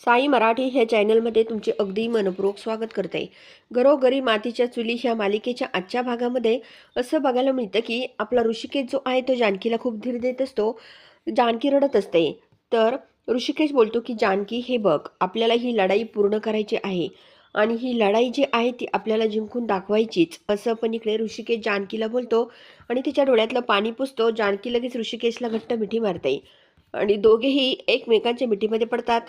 साई मराठी ह्या चॅनलमध्ये तुमचे अगदी मनपूर्वक स्वागत करते. घरोघरी मातीच्या चुली ह्या मालिकेच्या आजच्या भागामध्ये असं बघायला मिळतं की आपला ऋषिकेश जो आहे तो जानकीला खूप धीर देत असतो जानकी रडत असते. तर ऋषिकेश बोलतो की जानकी हे बघ आपल्याला ही लढाई पूर्ण करायची आहे आणि ही लढाई जी आहे ती आपल्याला जिंकून दाखवायचीच असं पण इकडे ऋषिकेश जानकीला बोलतो आणि तिच्या डोळ्यातलं पाणी पुसतो. जानकी लगेच ऋषिकेशला घट्ट मिठी मारते आणि दोघेही एकमेकांच्या मिठीमध्ये पडतात.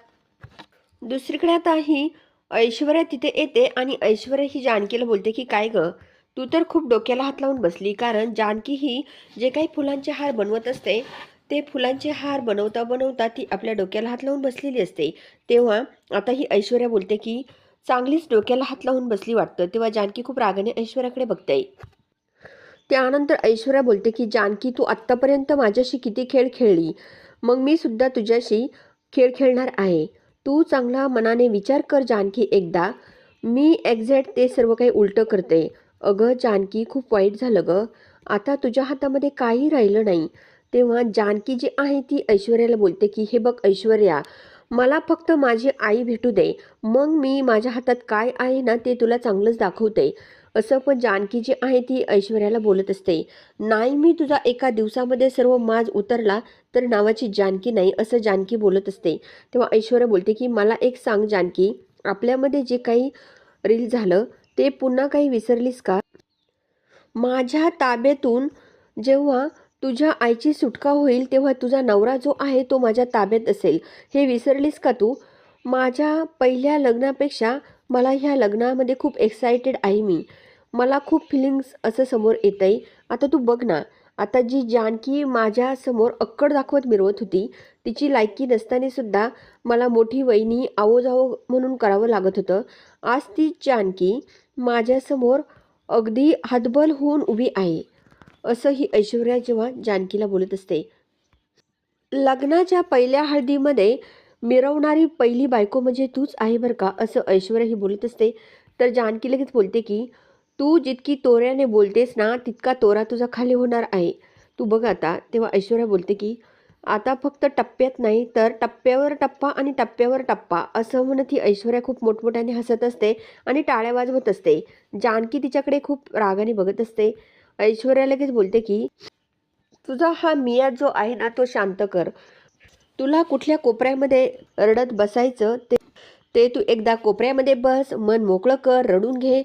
दुसरीकडे आता ही ऐश्वर्या तिथे येते आणि ऐश्वर्या ही जानकीला बोलते की काय ग? तू तर खूप डोक्याला हात लावून बसली. कारण जानकी ही जे काही फुलांचे हार बनवत असते ते फुलांचे हार बनवता बनवता ती आपल्या डोक्याला हात लावून बसलेली असते. तेव्हा आता ही ऐश्वर्या बोलते की चांगलीच डोक्याला हात लावून बसली वाटतं. तेव्हा जानकी खूप रागाने ऐश्वर्याकडे बघते. त्यानंतर ऐश्वर्या बोलते की जानकी तू आत्तापर्यंत माझ्याशी किती खेळ खेळली? मग मी सुद्धा तुझ्याशी खेळ खेळणार आहे. तू चांगला मनाने विचार कर जानकी एकदा. मी एक्झॅक्ट ते सर्व काही उलटं करते. अगं जानकी खूप वाईट झालं ग. आता तुझ्या हातामध्ये काही राहिलं नाही. तेव्हा जानकी जी आहे ती ऐश्वर्याला बोलते की हे बघ ऐश्वर्या मला फक्त माझी आई भेटू दे. मग मी माझ्या हातात काय आहे ना ते तुला चांगलंच दाखवते. असं पण जानकी जी आहे ती ऐश्वर्याला बोलत असते. नाही मी तुझा एका दिवसामध्ये सर्व माज उतरला तर नावाची जानकी नाही असं जानकी बोलत असते. तेव्हा ऐश्वर्या बोलते की मला एक सांग जानकी आपल्यामध्ये जे काही रील झालं ते पुन्हा काही विसरलीस का? माझ्या ताब्यातून जेव्हा तुझ्या आईची सुटका होईल तेव्हा तुझा नवरा जो आहे तो माझ्या ताब्यात असेल. हे विसरलीस का तू? माझ्या पहिल्या लग्नापेक्षा मला ह्या लग्नामध्ये खूप एक्सायटेड आहे मी. मला खूप फिलिंग्स असं समोर येत आहे आता तू बघ ना आता जी जानकी माझ्यासमोर अक्कड दाखवत मिरवत होती तिची लायकी नसताना सुद्धा मला मोठी वहिनी आवोजावो म्हणून करावं लागत होतं. आज ती जानकी माझ्यासमोर अगदी हातबल होऊन उभी आहे असं ही ऐश्वर्या जेव्हा जानकीला बोलत असते. लग्नाच्या पहिल्या हळदीमध्ये मिरवणारी पहिली बायको म्हणजे तूच आहे बरं का असं ऐश्वर्या ही बोलत असते. तर जानकी लगेच बोलते की तू जितकी तोऱ्याने बोलतेस ना तितका तोरा तुझा खाली होणार आहे. तू बघ आता तेव्हा ऐश्वर्या बोलते की आता फक्त टप्प्यात नाही तर टप्प्यावर टप्पा आणि टप्प्यावर टप्पा असं म्हणत ही ऐश्वर्या खूप मोठमोठ्याने हसत असते आणि टाळ्या वाजवत असते. जानकी तिच्याकडे खूप रागाने बघत असते. ऐश्वर्या लगेच बोलते की तुझा हा मिया जो आहे ना तो शांत कर. तुला कुठल्या कोपऱ्यामध्ये रडत बसायचं ते ते तू एकदा कोपऱ्यामध्ये बस मन मोकळं कर रडून घे.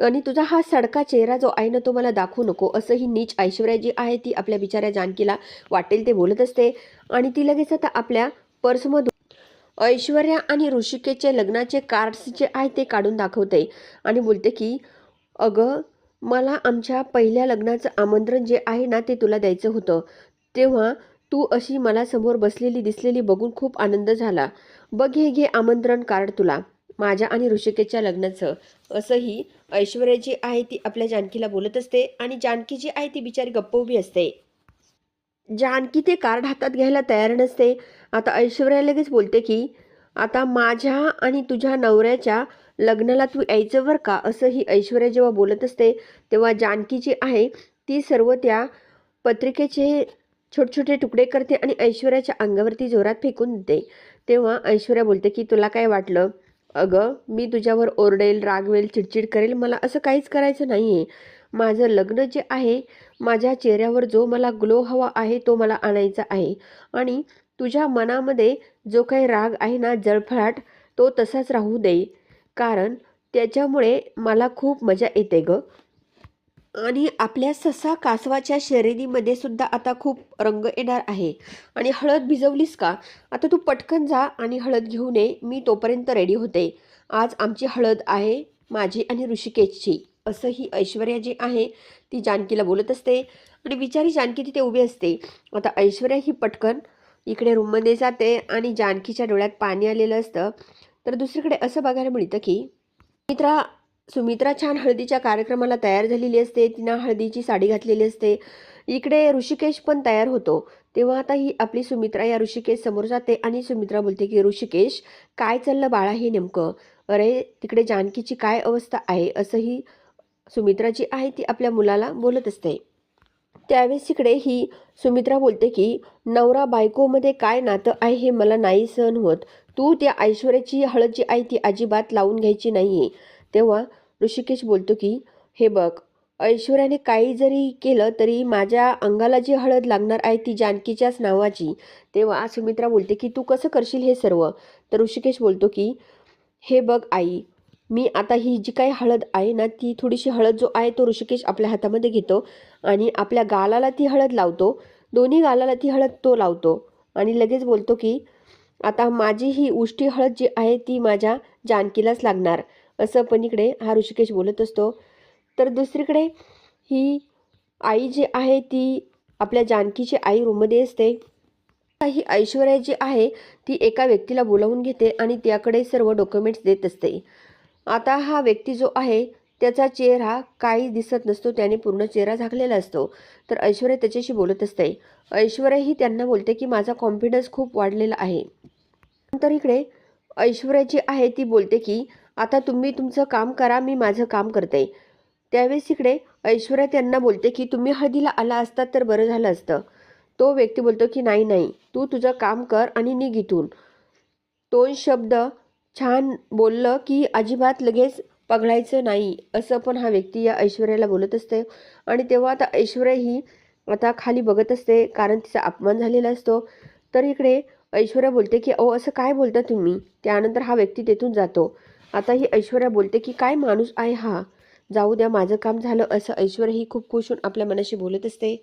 आणि तुझा हा सडका चेहरा जो आहे ना तो मला दाखवू नको. असं ही नीच ऐश्वर्या जी आहे ती आपल्या बिचाऱ्या जानकीला वाटेल ते बोलत असते. आणि ती लगेच आता आपल्या पर्समधून ऐश्वर्या आणि ऋषिकेचे लग्नाचे कार्ड्स जे आहे ते काढून दाखवते. आणि बोलते की अगं मला आमच्या पहिल्या लग्नाचं आमंत्रण जे आहे ना ते तुला द्यायचं होतं. तेव्हा तू अशी मला समोर बसलेली दिसलेली बघून खूप आनंद झाला. बघ हे घे आमंत्रण कार्ड तुला माझ्या आणि ऋषिकेच्या लग्नाचं. असंही ऐश्वर्या जी आहे ती आपल्या जानकीला बोलत असते आणि जानकी जी आहे ती बिचारी गप्प उभी असते. जानकी ते कार्ड हातात घ्यायला तयार नसते. आता ऐश्वर्या लगेच बोलते की आता माझ्या आणि तुझ्या नवऱ्याच्या लग्नाला तू यायचं बरं का? असं ही ऐश्वर्या जेव्हा बोलत असते तेव्हा जानकी जी आहे ती सर्व त्या पत्रिकेचे छोटे छोटे तुकडे करते आणि ऐश्वर्याच्या अंगावरती जोरात फेकून देते. तेव्हा ऐश्वर्या बोलते की तुला काय वाटलं? अगं मी तुझ्यावर ओरडेल रागवेल चिडचिड करेल मला असं काहीच करायचं नाही आहे माझं लग्न जे आहे माझ्या चेहऱ्यावर जो मला ग्लो हवा आहे तो मला आणायचा आहे. आणि तुझ्या मनामध्ये जो काही राग आहे ना जळफळाट तो तसाच राहू दे. कारण त्याच्यामुळे मला खूप मजा येते गं. आणि आपल्या ससा कासवाच्या शर्यतीमध्ये सुद्धा आता खूप रंग येणार आहे. आणि हळद भिजवलीस का? आता तू पटकन जा आणि हळद घेऊन ये मी तोपर्यंत रेडी होते. आज आमची हळद आहे माझी आणि ऋषिकेशची. असं ही ऐश्वर्या जी आहे ती जानकीला बोलत असते. आणि बिचारी जानकी तिथे उभी असते. आता ऐश्वर्या ही पटकन इकडे रूममध्ये जाते आणि जानकीच्या डोळ्यात पाणी आलेलं असतं. तर दुसरीकडे असं बघायला मिळतं की मित्रा सुमित्रा छान हळदीच्या कार्यक्रमाला तयार झालेली असते. तिनं हळदीची साडी घातलेली असते. इकडे ऋषिकेश पण तयार होतो. तेव्हा आता ही आपली सुमित्रा या ऋषिकेश समोर जाते आणि सुमित्रा बोलते की ऋषिकेश काय चाललं बाळा हे नेमकं? अरे तिकडे जानकीची काय अवस्था आहे? असंही सुमित्रा जी आहे ती आपल्या मुलाला बोलत असते. त्यावेळेस इकडे ही सुमित्रा बोलते की नवरा बायकोमध्ये काय नातं आहे हे मला नाही सहन होत. तू त्या ऐश्वर्याची हळद जी आहे ती अजिबात लावून घ्यायची नाही आहे तेव्हा ऋषिकेश बोलतो की हे बघ ऐश्वर्याने काही जरी केलं तरी माझ्या अंगाला जी हळद लागणार आहे ती जानकीच्याच नावाची. तेव्हा सुमित्रा बोलते की तू कसं करशील हे सर्व? तर ऋषिकेश बोलतो की हे बघ आई मी आता ही जी काही हळद आहे ना ती थोडीशी हळद जो आहे तो ऋषिकेश आपल्या हातामध्ये घेतो आणि आपल्या गालाला ती हळद लावतो. दोन्ही गालाला ती हळद तो लावतो. आणि लगेच बोलतो की आता माझी ही उष्टी हळद जी आहे ती माझ्या जानकीलाच लागणार. असं पण इकडे हा ऋषिकेश बोलत असतो. तर दुसरीकडे ही आई जी आहे ती आपल्या जानकीची आई रूममध्ये असते. ही ऐश्वर्या जी आहे ती एका व्यक्तीला बोलावून घेते आणि त्याकडे सर्व डॉक्युमेंट्स देत असते. आता हा व्यक्ती जो आहे त्याचा चेहरा काही दिसत नसतो त्याने पूर्ण चेहरा झाकलेला असतो. तर ऐश्वर्या त्याच्याशी बोलत असते. ऐश्वर्या ही त्यांना बोलते की माझा कॉन्फिडन्स खूप वाढलेला आहे. नंतर इकडे ऐश्वर्या जी आहे ती बोलते की आता तुम्ही तुमचं काम करा मी माझं काम करते. त्यावेळेस इकडे ऐश्वर्या त्यांना बोलते की तुम्ही हळदीला आला असतात तर बरं झालं असतं. तो व्यक्ती बोलतो की नाही नाही तू तुझं काम कर आणि निघ इथून. दोन शब्द छान बोललं की अजिबात लगेच पगळायचं नाही असं पण हा व्यक्ती या ऐश्वर्याला बोलत असते. आणि तेव्हा आता ऐश्वर्या ही आता खाली बघत असते कारण तिचा अपमान झालेला असतो. तर इकडे ऐश्वर्या बोलते की अहो असं काय बोलता तुम्ही? त्यानंतर हा व्यक्ती तेथून जातो. आता ही ऐश्वर्या बोलते की काय माणूस आहे हा? जाऊ द्या माझं काम झालं. असं ऐश्वर्या ही खूप खुश होऊन आपल्या मनाशी बोलत असते.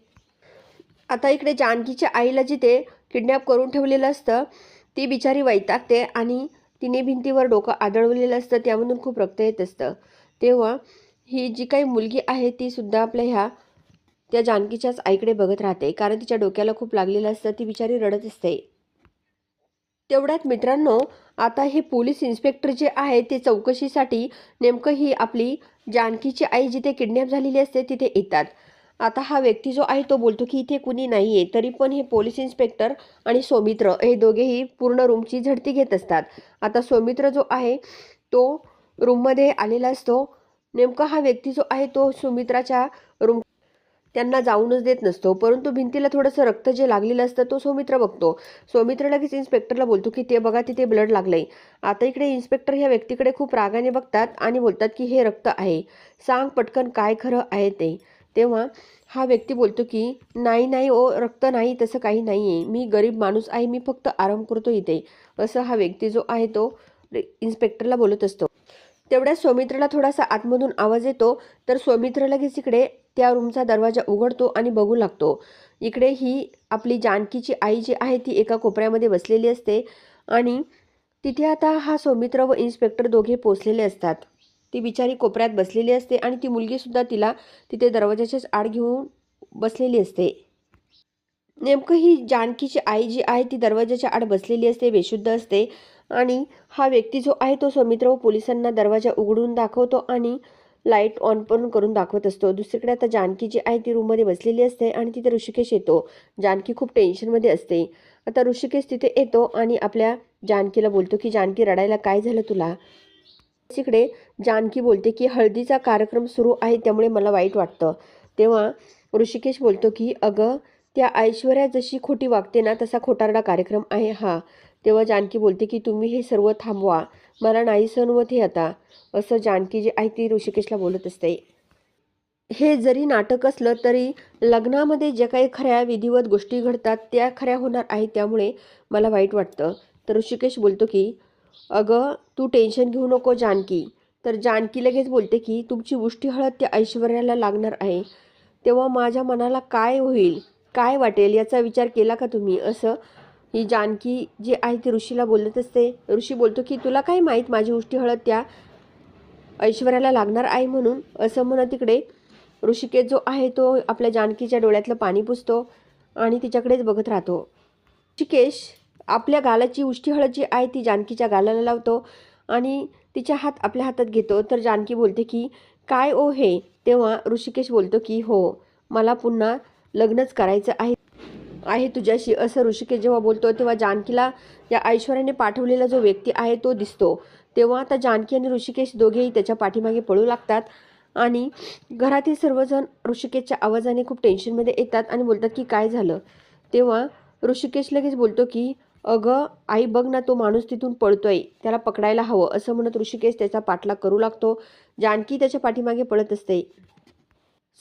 आता इकडे जानकीच्या आईला जिथे किडनॅप करून ठेवलेलं असतं ती बिचारी वैतागते आणि तिने भिंतीवर डोकं आदळवलेलं असतं त्यामधून खूप रक्त येत असतं. तेव्हा ही जी काही मुलगी आहे ती सुद्धा आपल्या ह्या त्या जानकीच्याच आईकडे बघत राहते कारण तिच्या डोक्याला खूप लागलेलं असतं ती बिचारी रडत असते. तेवढ्यात मित्रांनो आता हे पोलीस इन्स्पेक्टर जे आहे ते चौकशीसाठी नेमकं ही आपली जानकीची आई जिथे किडनॅप झालेली असते तिथे येतात. आता हा व्यक्ती जो आहे तो बोलतो की इथे कुणी नाही आहे तरी पण हे पोलीस इन्स्पेक्टर आणि सौमित्र हे दोघेही पूर्ण रूमची झडती घेत असतात. आता सौमित्र जो आहे तो रूममध्ये आलेला असतो. नेमका हा व्यक्ती जो आहे तो सुमित्राच्या रूम त्यांना जाऊनच देत नसतो. परंतु भिंतीला थोडंसं रक्त जे लागलेलं असतं तो सौमित्र बघतो. सौमित्र लगेच इन्स्पेक्टरला बोलतो की ते बघा तिथे ब्लड लागलंय. आता इकडे इन्स्पेक्टर ह्या व्यक्तीकडे खूप रागाने बघतात आणि बोलतात की हे रक्त आहे. सांग पटकन काय खरं आहे ते. तेव्हा हा व्यक्ती बोलतो की नाही नाही ओ रक्त नाही तसं काही नाही आहे मी गरीब माणूस आहे मी फक्त आराम करतो इथे. असं हा व्यक्ती जो आहे तो इन्स्पेक्टरला बोलत असतो. तेवढ्या सौमित्रला थोडासा आतमधून आवाज येतो तर सौमित्र लगेच इकडे त्या रूमचा दरवाजा उघडतो आणि बघू लागतो. इकडे ही आपली जानकीची आई जी आहे ती एका कोपऱ्यामध्ये बसलेली असते आणि तिथे आता हा सौमित्र व इन्स्पेक्टर दोघे पोचलेले असतात. ती बिचारी कोपऱ्यात बसलेली असते आणि ती मुलगीसुद्धा तिला तिथे दरवाजाच्याच आड घेऊन बसलेली असते. नेमकं ही जानकीची आई जी आहे ती दरवाजाच्या आड बसलेली असते बेशुद्ध असते. आणि हा व्यक्ती जो आहे तो सौमित्र व पोलिसांना दरवाजा उघडून दाखवतो आणि लाइट ऑन पण करून दाखवत असतो. दुसरीकडे आता जानकी जी आहे ती रूममध्ये बसलेली असते आणि तिथे ऋषिकेश येतो. जानकी खूप टेन्शनमध्ये असते. आता ऋषिकेश तिथे येतो आणि आपल्या जानकीला बोलतो की जानकी रडायला काय झालं तुला? तिकडे जानकी बोलते की हळदीचा कार्यक्रम सुरू आहे त्यामुळे मला वाईट वाटतं. तेव्हा ऋषिकेश बोलतो की अगं त्या ऐश्वर्या जशी खोटी वागते ना तसा खोटारडा कार्यक्रम आहे हा. तेव्हा जानकी बोलते की तुम्ही हे सर्व थांबवा. मला नाही सहन हे आता. असं जानकी जी आहे ती ऋषिकेशला बोलत असते. हे जरी नाटक असलं तरी लग्नामध्ये ज्या काही खऱ्या विधिवत गोष्टी घडतात त्या खऱ्या होणार आहेत त्यामुळे मला वाईट वाटतं. तर ऋषिकेश बोलतो की अगं तू टेन्शन घेऊ नको जानकी. तर जानकी लगेच बोलते की तुमची उष्टी हळद त्या ऐश्वर्याला लागणार आहे. तेव्हा माझ्या मनाला काय होईल? काय वाटेल याचा विचार केला का तुम्ही? असं ही जानकी जी आहे ती ऋषीला बोलत असते. ऋषी बोलतो की तुला काय माहीत माझी उष्टी हळद त्या ऐश्वर्याला लागणार आहे म्हणून? असं म्हणत तिकडे ऋषिकेश जो आहे तो आपल्या जानकीच्या डोळ्यातलं पाणी पुसतो आणि तिच्याकडेच बघत राहतो. ऋषिकेश आपल्या गालाची उष्टी हळद जी आहे ती जानकीच्या गालाला लावतो आणि तिच्या हात आपल्या हातात घेतो. तर जानकी बोलते की काय ओ हे? तेव्हा ऋषिकेश बोलतो की हो मला पुन्हा लग्नच करायचं आहे. आहे तुझ्याशी असं ऋषिकेश जेव्हा बोलतो तेव्हा जानकीला या ऐश्वर्याने पाठवलेला जो व्यक्ती आहे तो दिसतो. तेव्हा आता जानकी आणि ऋषिकेश दोघेही त्याच्या पाठीमागे पळू लागतात आणि घरातील सर्वजण ऋषिकेशच्या आवाजाने खूप टेन्शनमध्ये येतात आणि बोलतात की काय झालं? तेव्हा ऋषिकेश लगेच बोलतो की अगं आई बघ ना तो माणूस तिथून पळतोय. त्याला पकडायला हवं. असं म्हणत ऋषिकेश त्याचा पाठलाग करू लागतो. जानकी त्याच्या पाठीमागे पळत असते.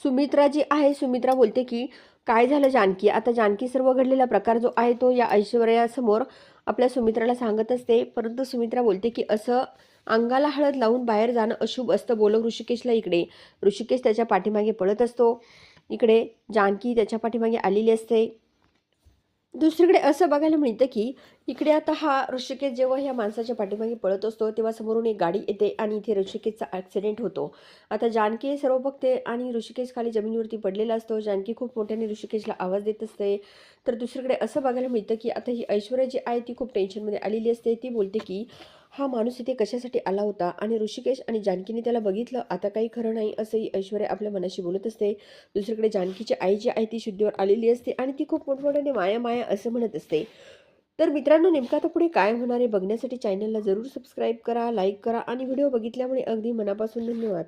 सुमित्रा जी आहे सुमित्रा बोलते की काय झालं जानकी? आता जानकी सर्व घडलेला प्रकार जो आहे तो या ऐश्वर्यासमोर आपल्या सुमित्राला सांगत असते. परंतु सुमित्रा बोलते की असं अंगाला हळद लावून बाहेर जाणं अशुभ असतं. बोलव ऋषिकेशला इकडे. ऋषिकेश त्याच्या पाठीमागे पळत असतो. इकडे जानकी त्याच्या पाठीमागे आलेली असते. दुसरीकडे असं बघायला मिळतं की इकडे आता हा ऋषिकेश जेव्हा ह्या माणसाच्या पाठीमागे पळत असतो तेव्हा समोरून एक गाडी येते आणि इथे ऋषिकेशचा ॲक्सिडेंट होतो. आता जानकी हे सर्व बघते आणि ऋषिकेश खाली जमिनीवरती पडलेला असतो. जानकी खूप मोठ्याने ऋषिकेशला आवाज देत असते. तर दुसरीकडे असं बघायला मिळतं की आता ही ऐश्वर्या जी आहे ती खूप टेन्शनमध्ये आलेली असते. ती बोलते की हा माणूस इथे कशासाठी आला होता? आणि ऋषिकेश आणि जानकीने त्याला बघितलं? आता काही खरं नाही असंही ऐश्वर्या आपल्या मनाशी बोलत असते. दुसरीकडे जानकीची आई जी आहे ती शुद्धीवर आलेली असते आणि ती खूप मोठमोठ्याने माया माया असं म्हणत असते. तर मित्रांनो नेमका आता पुढे काय होणार आहे? बघण्यासाठी चॅनलला जरूर सबस्क्राईब करा लाईक करा आणि व्हिडिओ बघितल्यामुळे अगदी मनापासून धन्यवाद.